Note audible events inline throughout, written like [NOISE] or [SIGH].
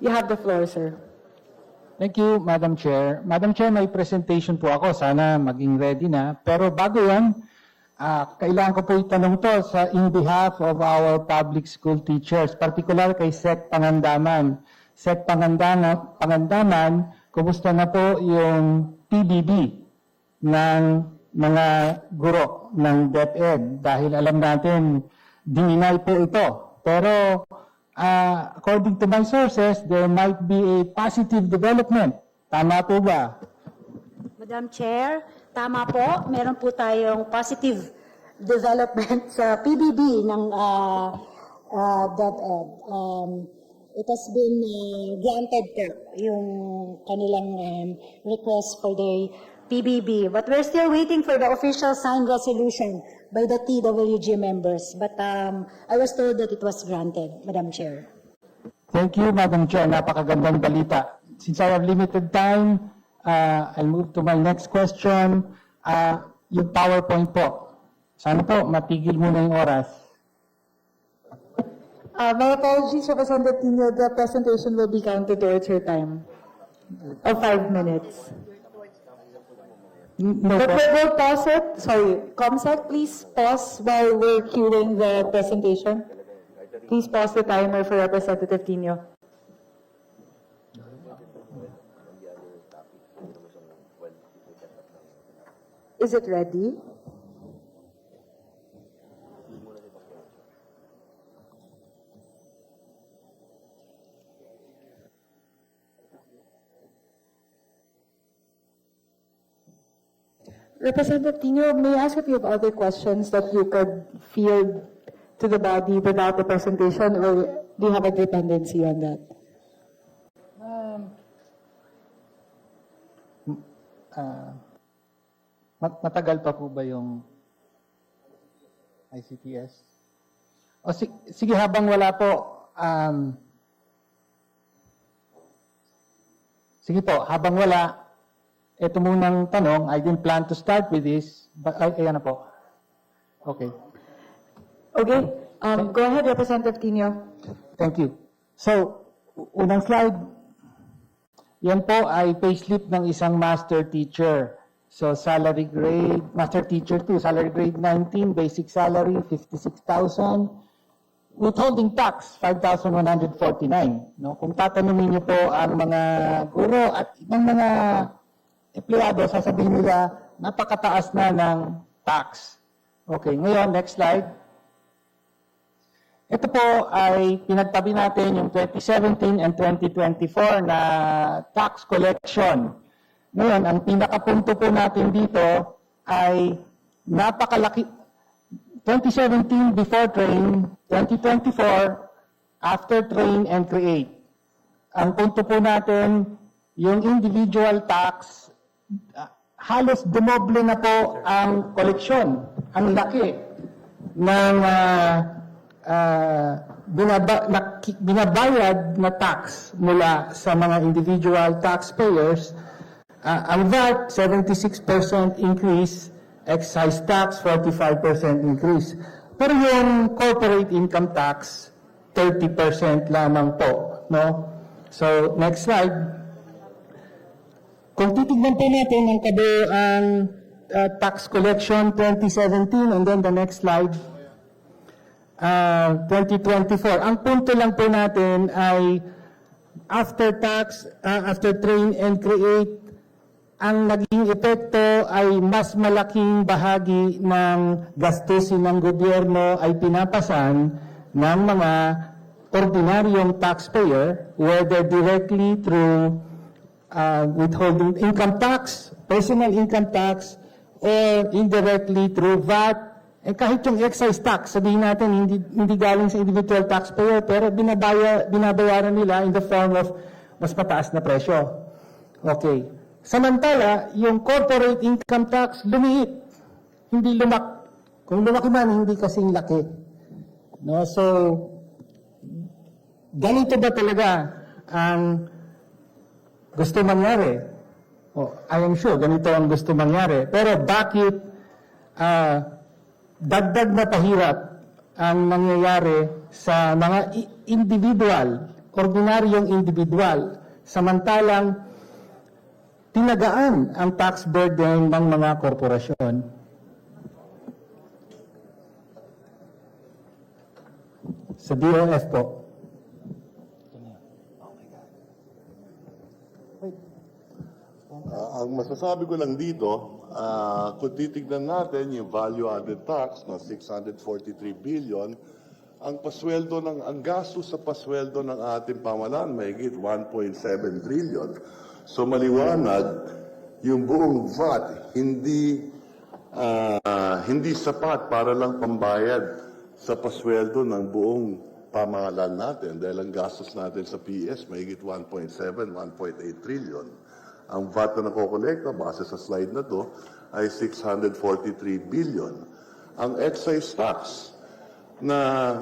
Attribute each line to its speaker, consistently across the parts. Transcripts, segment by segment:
Speaker 1: You have the floor, sir.
Speaker 2: Thank you, Madam Chair. Madam Chair, may presentation po ako. Sana maging ready na. Pero bago yan, ah, kailangan ko po itanong to sa in behalf of our public school teachers, particular kay Sec Pangandaman. Sec Pangandaman, Pangandaman kumusta na po yung PBB ng mga guro ng DepEd? Dahil alam natin, dininay po ito. Pero ah, according to my sources, there might be a positive development. Tama po ba?
Speaker 3: Madam Chair, tama po. Meron po tayong positive development [LAUGHS] sa PBB ng uh, uh, DepEd. Um, it has been uh, granted po yung kanilang um, request for the PBB. But we're still waiting for the official signed resolution by the TWG members. But um, I was told that it was granted, Madam Chair.
Speaker 2: Thank you, Madam Chair. Napakagandang balita. Since I have limited time, uh, I'll move to my next question. Uh, yung PowerPoint po. Sana po, matigil muna yung oras.
Speaker 1: Uh, my apologies, Representative Tino, the presentation will be counted towards your time of five minutes.
Speaker 2: No
Speaker 1: we'll, we'll pause it, sorry, Comsec, please pause while we're queuing the presentation. Please pause the timer for Representative Tino. Is it ready? Representative Tino, may I ask if you have other questions that you could field to the body without the presentation, or do you have a dependency on that?
Speaker 2: Ah, mat- matagal pa po ba yung ICTS? O si- sige, habang wala po, um, sige po, habang wala, ito munang tanong, I didn't plan to start with this, but, ay, ayan na po. Okay.
Speaker 1: Okay, um, go ahead, Representative Tino.
Speaker 2: Thank you. So, unang slide. Yan po ay payslip ng isang master teacher. So, salary grade, master teacher 2, salary grade 19, basic salary 56,000, withholding tax 5,149. No? Kung tatanungin niyo po ang mga guro at ibang mga empleyado, sasabihin nila, napakataas na ng tax. Okay, ngayon, next slide. Ito po ay pinagtabi natin yung 2017 and 2024 na tax collection. Ngayon, ang pinakapunto po natin dito ay napakalaki. 2017 before train, 2024 after train and create. Ang punto po natin, yung individual tax, ah, halos dumoble na po ang koleksyon. Ang laki ng binaba, nak- binabayad na tax mula sa mga individual taxpayers. Ah, ang VAT, 76% increase, excise tax, 45% increase. Pero yung corporate income tax, 30% lamang po. No? So, next slide. Kung titignan po natin ang kabuang uh, tax collection 2017 and then the next slide, uh, 2024. Ang punto lang po natin ay after tax, uh, after train and create, ang naging epekto ay mas malaking bahagi ng gastusin ng gobyerno ay pinapasan ng mga ordinaryong taxpayer, whether directly through uh, withholding income tax, personal income tax, or indirectly through VAT. Eh kahit yung excise tax, sabihin natin hindi, hindi galing sa individual taxpayer, pero binabaya, binabayaran nila in the form of mas mataas na presyo. Okay. Samantala, yung corporate income tax, lumiit. Hindi lumak. Kung lumaki man, hindi kasing laki. No? So, ganito ba talaga ang gusto mangyari? Oh, I am sure, ganito ang gusto mangyari. Pero bakit ah, dagdag na pahirap ang nangyayari sa mga individual ordinaryong individual, samantalang tinagaan ang tax burden ng mga korporasyon. Sa DOF po.
Speaker 4: Ah, ang masasabi ko lang dito, ah, kung titignan natin yung value-added tax na 643 billion, ang pasweldo ng ang gasto sa pasweldo ng ating pamalaan mahigit 1.7 trillion. So maliwanag yung buong VAT hindi ah, hindi sapat para lang pambayad sa pasweldo ng buong pamahalaan natin dahil ang gastos natin sa PS mahigit 1.7, 1.8 trillion. Ang VAT na nakokolekta base sa slide na to ay 643 billion. Ang excise tax na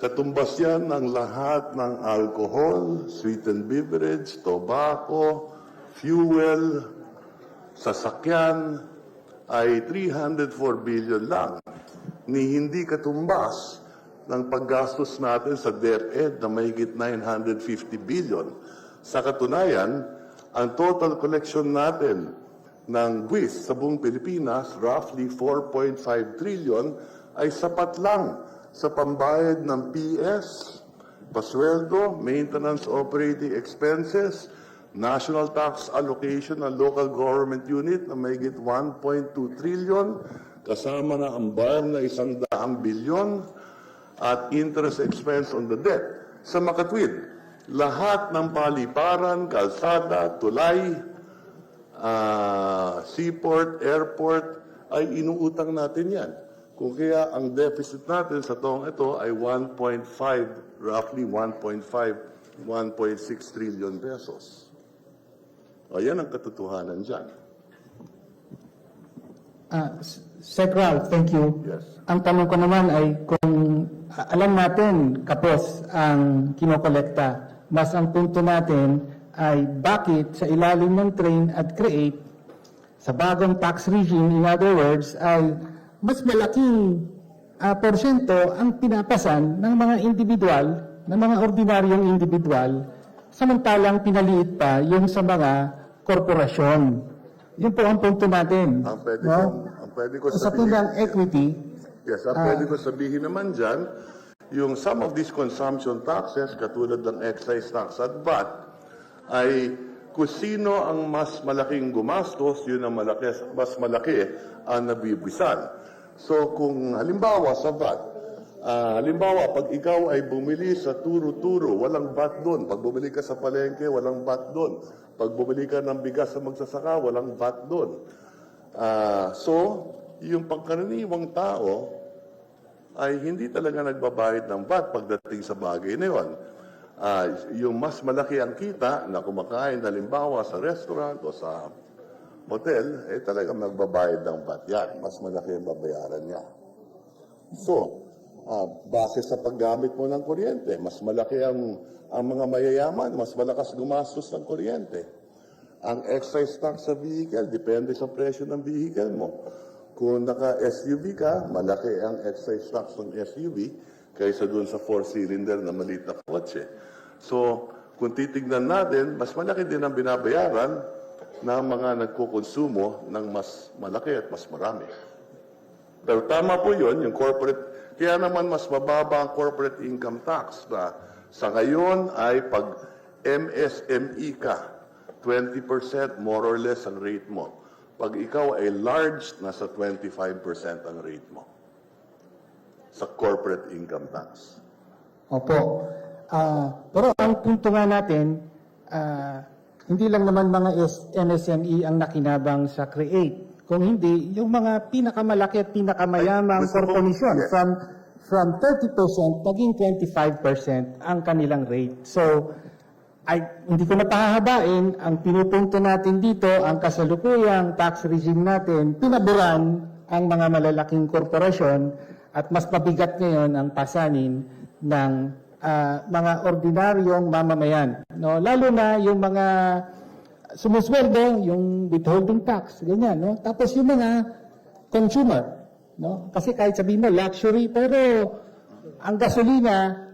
Speaker 4: katumbas yan ng lahat ng alcohol, sweetened beverage, tobacco, fuel, sasakyan ay 304 billion lang ni hindi katumbas ng paggastos natin sa DepEd na mahigit 950 billion. Sa katunayan, ang total collection natin ng buwis sa buong Pilipinas, roughly 4.5 trillion, ay sapat lang sa pambayad ng PS, pasweldo, maintenance operating expenses, national tax allocation ng local government unit na mahigit 1.2 trillion, kasama na ang bayar na isang daang bilyon, at interest expense on the debt. Sa makatwid, lahat ng paliparan, kalsada, tulay, ah, seaport, airport, ay inuutang natin yan. Kung kaya ang deficit natin sa taong ito ay 1.5, roughly 1.5, 1.6 trillion pesos. Ayan ang katotohanan dyan.
Speaker 2: S- Sec Ralph, thank you.
Speaker 4: Yes.
Speaker 2: Ang tanong ko naman ay kung alam natin kapos ang kinokolekta, mas ang punto natin ay bakit sa ilalim ng train at create sa bagong tax regime, in other words, ay mas malaking ah, porsyento ang pinapasan ng mga individual, ng mga ordinaryong individual, samantalang pinaliit pa yung sa mga korporasyon. Yun po ang punto natin.
Speaker 4: Ang pwede
Speaker 2: no?
Speaker 4: ko- ang pwede ko
Speaker 2: sa
Speaker 4: sabihin-
Speaker 2: tunang equity,
Speaker 4: Yes, ang pwede ko sabihin naman dyan, yung some of these consumption taxes, katulad ng excise tax at VAT, ay kung sino ang mas malaking gumastos, yun ang malaki, mas malaki ang nabibisan. So kung halimbawa sa VAT, ah, halimbawa pag ikaw ay bumili sa turo-turo, walang VAT doon. Pag bumili ka sa palengke, walang VAT doon. Pag bumili ka ng bigas sa magsasaka, walang VAT doon. Ah, so, yung pangkaraniwang tao ay hindi talaga nagbabayad ng VAT pagdating sa bagay na yun. Ah, yung mas malaki ang kita na kumakain halimbawa sa restaurant o sa hotel, eh talaga magbabayad ng VAT yan. Mas malaki ang babayaran niya. So, ah, base sa paggamit mo ng kuryente, mas malaki ang, ang mga mayayaman, mas malakas gumastos ng kuryente. Ang excise tax sa vehicle, depende sa presyo ng vehicle mo. Kung naka-SUV ka, malaki ang excise tax ng SUV kaysa dun sa four-cylinder na maliit na kotse. So, kung titignan natin, mas malaki din ang binabayaran ng mga nagkukonsumo ng mas malaki at mas marami. Pero tama po yun, yung corporate, kaya naman mas mababa ang corporate income tax na sa ngayon ay pag MSME ka, 20% more or less ang rate mo. Pag ikaw ay large, nasa 25% ang rate mo sa corporate income tax.
Speaker 2: Opo. Ah, pero ang punto nga natin, ah, hindi lang naman mga MSME ang nakinabang sa CREATE. Kung hindi, yung mga pinakamalaki at pinakamayamang korponisyon
Speaker 4: yes.
Speaker 2: from from 30% naging 25% ang kanilang rate. So, ay hindi ko na pahahabain, ang pinupunto natin dito, ang kasalukuyang tax regime natin, pinaboran ang mga malalaking korporasyon at mas mabigat ngayon ang pasanin ng ah, mga ordinaryong mamamayan. No? Lalo na yung mga sumusweldo, yung withholding tax, ganyan. No? Tapos yung mga consumer. No? Kasi kahit sabihin mo luxury, pero ang gasolina,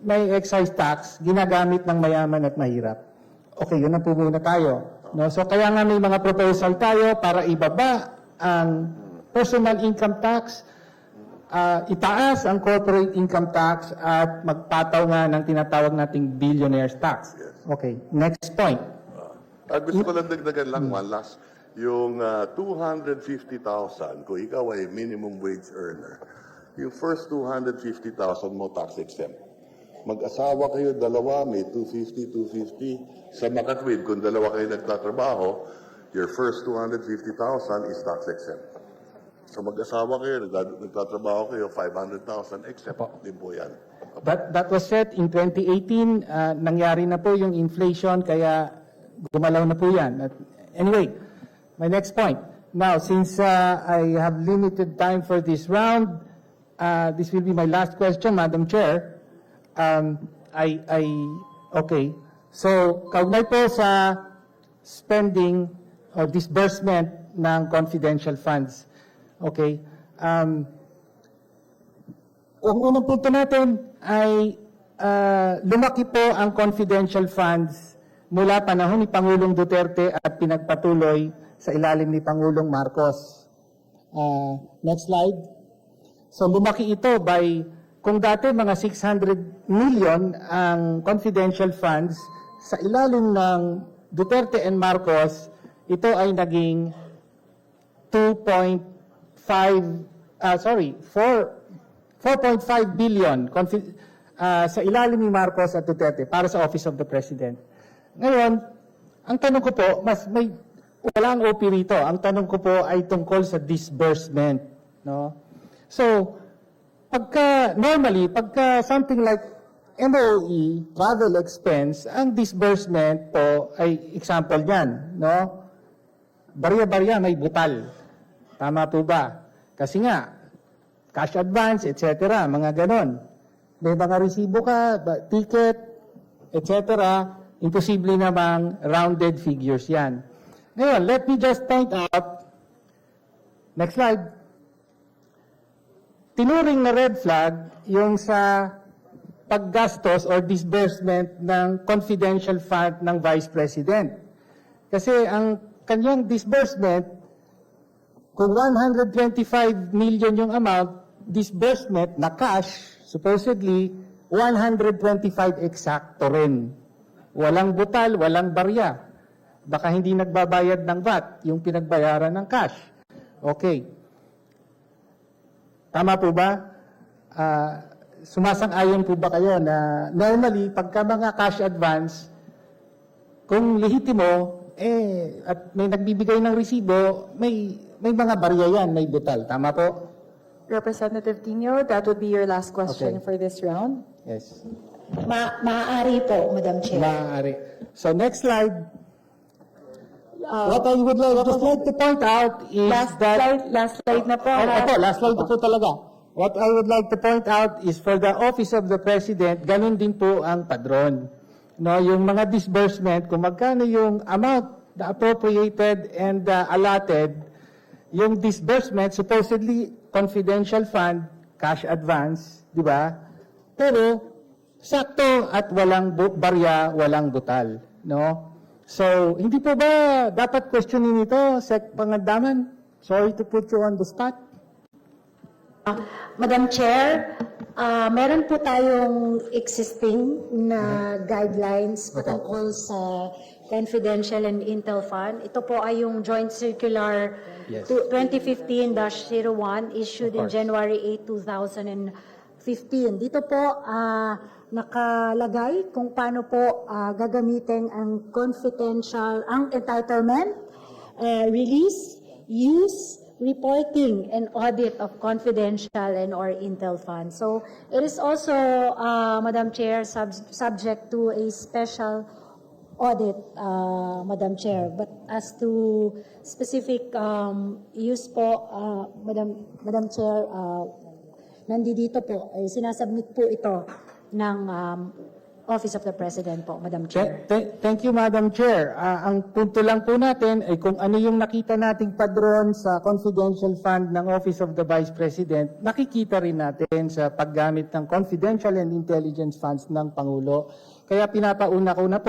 Speaker 2: may excise tax ginagamit ng mayaman at mahirap. Okay, yun ang po muna tayo. No? So kaya nga may mga proposal tayo para ibaba ang personal income tax, ah, itaas ang corporate income tax at magpataw nga ng tinatawag nating billionaire's tax. Okay, next point.
Speaker 4: Ah, gusto ko lang dagdagan lang one last. Yung ah, 250,000, kung ikaw ay minimum wage earner, yung first 250,000 mo tax exempt. Mag-asawa kayo, dalawa, may 250, 250. Sa makatwid, kung dalawa kayo nagtatrabaho, your first 250,000 is tax exempt. So mag-asawa kayo, nagtatrabaho kayo, 500,000 exempt din po yan.
Speaker 2: That, that was set in 2018. ah, nangyari na po yung inflation, kaya gumalaw na po yan. At anyway, my next point. Now, since ah, I have limited time for this round, ah, this will be my last question, Madam Chair. Um, I, I, okay. So, kaugnay po sa spending or disbursement ng confidential funds. Okay. Um, ang unang punto natin ay ah, lumaki po ang confidential funds mula panahon ni Pangulong Duterte at pinagpatuloy sa ilalim ni Pangulong Marcos. Ah, next slide. So lumaki ito by, kung dati mga 600 million ang confidential funds, sa ilalim ng Duterte and Marcos, ito ay naging 2.5, ah sorry, 4, 4.5 billion ah, sa ilalim ni Marcos at Duterte para sa Office of the President. Ngayon, ang tanong ko po, mas may walang OP rito. Ang tanong ko po ay tungkol sa disbursement, no? So, pagka normally, pagka something like MOE, travel expense, ang disbursement po ay example niyan, no? Barya-barya may butal. Tama po ba? Kasi nga, cash advance, etc., mga ganon. May mga resibo ka, ticket, etc., imposible namang rounded figures yan. Ngayon, let me just point out, next slide, tinuring na red flag yung sa paggastos or disbursement ng confidential fund ng Vice President. Kasi ang kanyang disbursement, kung 125 million yung amount, disbursement na cash, supposedly, 125 eksakto rin. Walang butal, walang barya. Baka hindi nagbabayad ng VAT, yung pinagbayaran ng cash. Okay. Tama po ba? Ah, sumasang-ayon po ba kayo na normally, pagka mga cash advance, kung lehitimo, eh, at may nagbibigay ng resibo, may, may mga barya yan, may butal. Tama po?
Speaker 1: Representative Tino, that would be your last question
Speaker 2: Okay.
Speaker 1: for this round.
Speaker 2: Yes.
Speaker 3: Ma maaari po, Madam Chair.
Speaker 2: Maaari. So next slide. What I would like, just like to point out is
Speaker 1: Last
Speaker 2: that...
Speaker 1: slide, last slide na po.
Speaker 2: Oh, opo, last slide po talaga. What I would like to point out is for the Office of the President, ganun din po ang padron. No, yung mga disbursement, kung magkano yung amount na appropriated and uh, allotted, yung disbursement, supposedly confidential fund, cash advance, di ba? Pero, sakto at walang barya, walang butal. No? So, hindi po ba dapat questionin ito, Sec Pangandaman? Sorry to put you on the spot.
Speaker 3: Madam Chair, ah, meron po tayong existing na guidelines patungkol sa confidential and intel fund. Ito po ay yung Joint Circular
Speaker 2: Yes.
Speaker 3: to- 2015-01 issued in. January 8, 2015. Dito po ah, nakalagay kung paano po ah, gagamitin ang confidential, ang entitlement, uh, release, use, reporting, and audit of confidential and or intel funds. So it is also, uh, Madam Chair, sub- subject to a special audit, uh, Madam Chair. But as to specific um, use po, uh, Madam, Madam Chair, uh, nandito po, eh, sinasubmit po ito ng um, Office of the President po, Madam
Speaker 2: Th-
Speaker 3: Chair.
Speaker 2: th- Thank you, Madam Chair. Ah, ang punto lang po natin ay kung ano yung nakita nating padron sa confidential fund ng Office of the Vice President, nakikita rin natin sa paggamit ng confidential and intelligence funds ng Pangulo. Kaya pinapauna ko na po